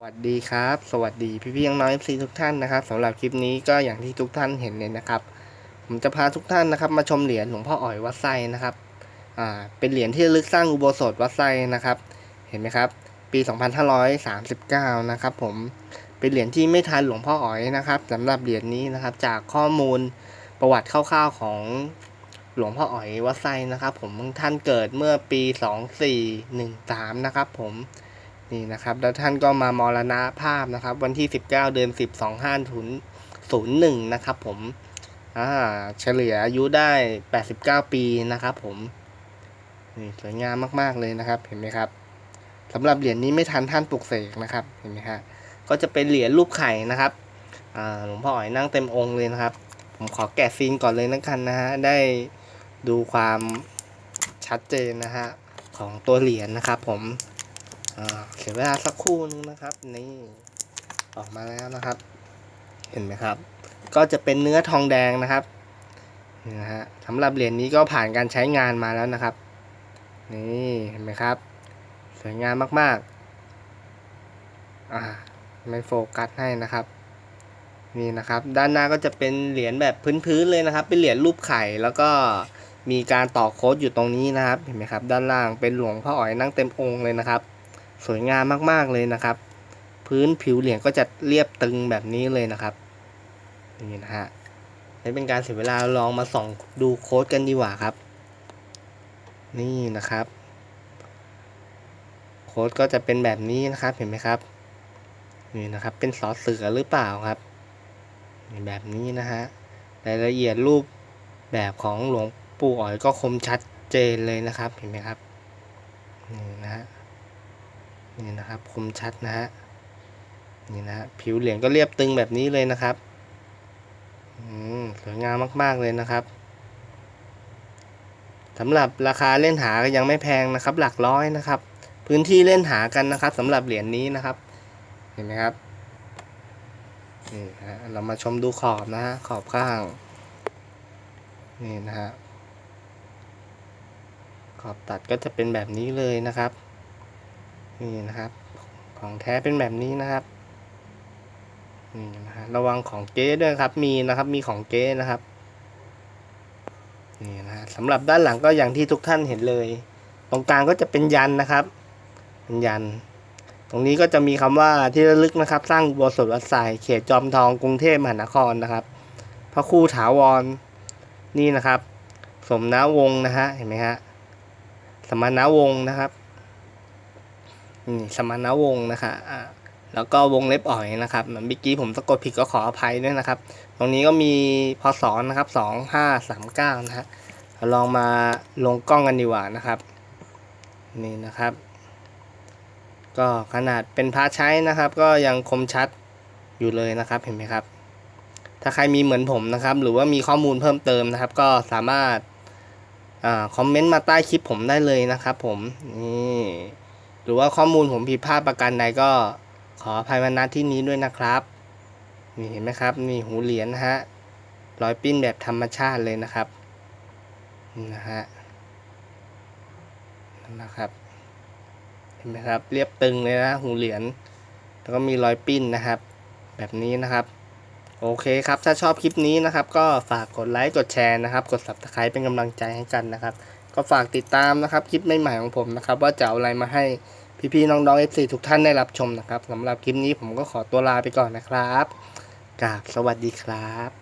สวัสดีครับ สวัสดีพี่พี่น้องๆ FC ทุกท่านนะครับสำหรับคลิปนี้ก็อย่างที่ทุกท่านเห็นเลยนะครับ ผมจะพาทุกท่านนะครับ มาชมเหรียญหลวงพ่ออ๋อยวัดไส้นะครับอ่าเป็นเหรียญที่ลึกสร้างอุโบสถวัดไส้นะครับ เห็นไหมครับ ปี 2539 นะครับผมเป็นเหรียญที่ไม่ทันหลวงพ่ออ๋อยนะครับสำหรับเหรียญนี้นะครับ จากข้อมูลประวัติคร่าวๆของหลวงพ่ออ๋อยวัดไส้นะครับ ผมท่านเกิดเมื่อปี 2413 นะครับ ผม นี่นะครับ แล้วท่านก็มามรณภาพนะครับ วันที่ 19 เดือน 10 2501 นะครับผมอ่าเฉลี่ยอายุได้ 89 ปีนะครับผมนี่สวยงามมาก ๆ เลยนะครับ เห็นไหมครับสำหรับเหรียญนี้ไม่ทันท่านปลุกเสกนะครับ เห็นไหมฮะก็จะเป็นเหรียญรูปไข่นะครับหลวงพ่ออ๋อยนั่งเต็มองค์เลยนะครับ ผมขอแกะซีนก่อนเลยนะกันนะฮะ ได้ดูความชัดเจนนะฮะของตัวเหรียญนะครับผม เสียเวลาสักครู่นึงนะครับ นี่ออกมาแล้วนะครับ เห็นไหมครับ ก็จะเป็นเนื้อทองแดงนะครับนี่นะฮะสำหรับเหรียญนี้ก็ผ่านการใช้งานมาแล้วนะครับ นี่เห็นไหมครับ สวยงามมากๆอ่าไม่โฟกัสให้นะครับนี่นะครับ ด้านหน้าก็จะเป็นเหรียญแบบพื้นๆเลยนะครับ เป็นเหรียญรูปไข่แล้วก็มีการต่อโค้ดอยู่ตรงนี้นะครับ เห็นไหมครับ ด้านล่างเป็นหลวงพ่ออ๋อยนั่งเต็มองค์เลยนะครับ สวยงามมากๆเลยนะครับ พื้นผิวเหรียญก็จะเรียบตึงแบบนี้เลยนะครับนี่นะฮะไม่เป็นการเสียเวลาลองมาส่องดูโค้ดกันดีกว่าครับ นี่นะครับ โค้ดก็จะเป็นแบบนี้นะครับเห็นไหมครับ นี่นะครับ เป็นสอเสือหรือเปล่าครับแบบนี้นะฮะรายละเอียดรูปแบบของหลวงปู่อ๋อยก็คมชัดเจนเลยนะครับ เห็นไหมครับนี่นะฮะ นี่นะครับคมชัดนะฮะนี่นะผิวเหรียญก็เรียบตึงแบบนี้เลยนะครับอืมสวยงามมาก ๆ เลยนะครับสำหรับราคาเล่นหาก็ยังไม่แพงนะครับ หลักร้อยนะครับ พื้นที่เล่นหากันนะครับสำหรับเหรียญนี้นะครับ เห็นไหมครับนี่ฮะเรามาชมดูขอบนะฮะขอบข้าง นี่นะฮะขอบตัดก็จะเป็นแบบนี้เลยนะครับ นี่นะครับ ของแท้เป็นแบบนี้นะครับนี่นะฮะระวังของเก๊ด้วยครับ มีนะครับ มีของเก๊นะครับนี่นะฮะสำหรับด้านหลังก็อย่างที่ทุกท่านเห็นเลย ตรงกลางก็จะเป็นยันนะครับ เป็นยัน ตรงนี้ก็จะมีคำว่าที่ระลึกนะครับ สร้างอุโบสถวัดสายเขตจอมทองกรุงเทพมหานครนะครับ พระคู่ถาวรนี่นะครับ สมนาวงศ์นะฮะเห็นไหมฮะสมณวงศ์นะครับ สมณวงศ์นะคะอ่าแล้วก็วงเล็บอ่อยนะครับเหมือนเมื่อกี้ผมสะกดผิดก็ขออภัยด้วยนะครับ ตรงนี้ก็มีพศนะครับสองห้าสามเก้านะฮะลองมาลงกล้องกันดีกว่านะครับนี่นะครับ ก็ขนาดเป็นพระใช้นะครับ ก็ยังคมชัดอยู่เลยนะครับเห็นไหมครับ ถ้าใครมีเหมือนผมนะครับ หรือว่ามีข้อมูลเพิ่มเติมนะครับ ก็สามารถอ่าคอมเมนต์มาใต้คลิปผมได้เลยนะครับ ผมนี่ รือว่าข้อมูลผมผิดพลาดประการใดก็ขออภัยมาณที่นี้ด้วยนะครับนี่เห็นไหมครับนี่หูเหรียญนะฮะรอยปิ้นแบบธรรมชาติเลยนะครับนะฮะนะครับเห็นไหมครับ เรียบตึงเลยนะหูเหรียญแล้วก็มีรอยปิ้นนะครับ แบบนี้นะครับ โอเคครับถ้าชอบคลิปนี้นะครับ ก็ฝากกดไลค์กดแชร์นะครับ กด subscribe เป็นกำลังใจให้กันนะครับ ก็ฝากติดตามนะครับคลิปใหม่ๆของผมนะครับ ว่าจะเอาอะไรมาให้พี่ๆน้องๆ FC ทุกท่านได้รับชมนะครับสำหรับคลิปนี้ผมก็ขอตัวลาไปก่อนนะครับกราบสวัสดีครับ